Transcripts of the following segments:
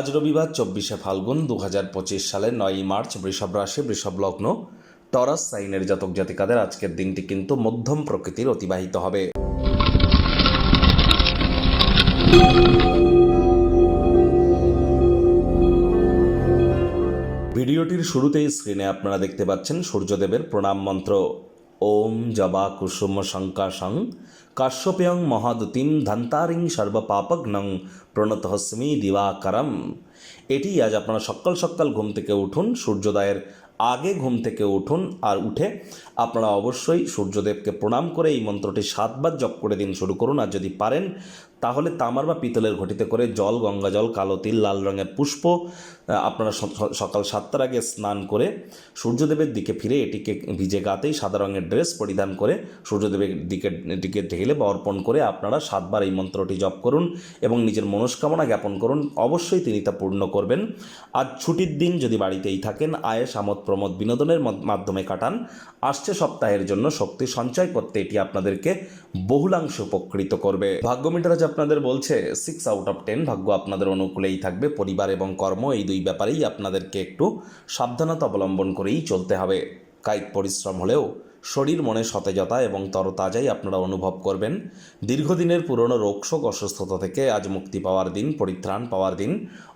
আজ রবিবার চব্বিশে ফাল্গুন দু হাজার পঁচিশ সালের নয়ই মার্চ বৃষভ রাশি, বৃষভ লগ্ন। টরাস সাইনের জাতক জাতিকাদের আজকের দিনটি কিন্তু মধ্যম প্রকৃতির অতিবাহিত হবে। ভিডিওটির শুরুতেই স্ক্রিনে আপনারা দেখতে পাচ্ছেন সূর্যদেবের প্রণাম মন্ত্র। ওম জবা কুসুম শঙ্কাশং কাশ্যপেয়ং মহাদুতিম ধন্তারিং সর্বপাপগ্নং প্রণতহস্মি দিবাকরম। এটি আজ আপনারা সকাল সকাল ঘুম থেকে উঠুন, সূর্যোদয়ের আগে ঘুম থেকে উঠুন আর উঠে আপনারা অবশ্যই সূর্যদেবকে প্রণাম করে এই মন্ত্রটি সাতবার জপ করে দিন শুরু করুন। আর যদি পারেন তাহলে তামার বা পিতলের ঘটিতে করে জল, গঙ্গা জল, কালো তিল, লাল রঙের পুষ্প আপনারা সকাল সাতটার আগে স্নান করে সূর্যদেবের দিকে ফিরে এটিকে ভিজে গাতেই সাদা রঙের ড্রেস পরিধান করে সূর্যদেবের দিকে দিকে ঢেলে বা অর্পণ করে আপনারা সাতবার এই মন্ত্রটি জপ করুন এবং নিজের মনস্কামনা জ্ঞাপন করুন। অবশ্যই তিনি তা পূর্ণ করবেন। আজ ছুটির দিন যদি বাড়িতেই থাকেন আয়েস আমোদ প্রমোদ বিনোদনের মাধ্যমে কাটান। আসছে সপ্তাহের জন্য শক্তি সঞ্চয় করতে এটি আপনাদেরকে বহুলাংশ উপকৃত করবে। ভাগ্য আজ আপনাদের বলছে সিক্স আউট অফ টেন ভাগ্য আপনাদের অনুকূলেই থাকবে। পরিবার এবং কর্ম, এই দুই ব্যাপারেই আপনাদেরকে একটু সাবধানতা অবলম্বন করেই চলতে হবে। কায়িক পরিশ্রম হলেও শরীর মনে সতেজতা এবং তরতাজাই আপনারা অনুভব করবেন। দীর্ঘদিনের পুরনো রোগশোক অসুস্থতা থেকে আজ মুক্তি পাওয়ার দিন, পরিত্রাণ পাওয়ার দিন।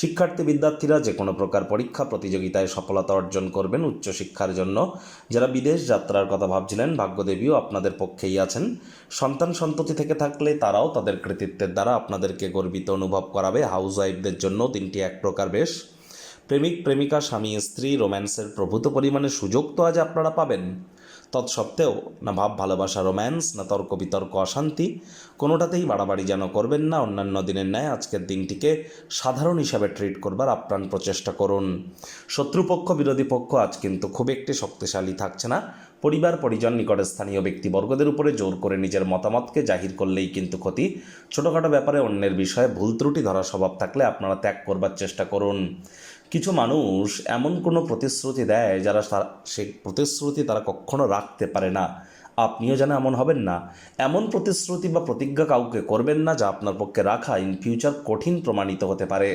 শিক্ষার্থী বিদ্যার্থীরা যে কোনো প্রকার পরীক্ষা প্রতিযোগিতায় সফলতা অর্জন করবেন উচ্চশিক্ষার জন্য। যারা বিদেশ যাত্রার কথা ভাবছিলেন, ভাগ্যদেবীও আপনাদের পক্ষেই আছেন। সন্তান সন্ততি থেকে থাকলে তারাও তাদের কৃতিত্বের দ্বারা আপনাদেরকে গর্বিত অনুভব করাবে। হাউস ওয়াইফদের জন্য দিনটি এক প্রকার বেশ। প্রেমিক, প্রেমিকা, স্বামী, স্ত্রী, রোম্যান্সের প্রভূত পরিমাণে সুযোগ তো আজ আপনারা পাবেন। তৎসত্ত্বেও না ভাব, ভালোবাসা রোম্যান্স না তর্ক, বিতর্ক, অশান্তি কোনোটাতেই বাড়াবাড়ি যেন করবেন না। অন্যান্য দিনের ন্যায় আজকের দিনটিকে সাধারণ হিসাবে ট্রিট করবার আপ্রাণ প্রচেষ্টা করুন। শত্রুপক্ষ, বিরোধী পক্ষ আজ কিন্তু খুব একটি শক্তিশালী থাকছে না। পরিবার, পরিজন নিকটে স্থানীয় ব্যক্তিবর্গদের উপরে জোর করে নিজের মতামতকে জাহির করলেই কিন্তু ক্ষতি। ছোটোখাটো ব্যাপারে অন্যের বিষয়ে ভুল ত্রুটি ধরা স্বভাব থাকলে আপনারা ত্যাগ করবার চেষ্টা করুন। কিছু মানুষ এমন কোনো প্রতিশ্রুতি দেয় যারা সে প্রতিশ্রুতি তারা কখনো রাখতে পারে না। আপনিও যেন এমন হবেন না। এমন প্রতিশ্রুতি বা প্রতিজ্ঞা কাউকে করবেন না যা আপনার পক্ষে রাখা ইন ফিউচার কঠিন প্রমাণিত হতে পারে।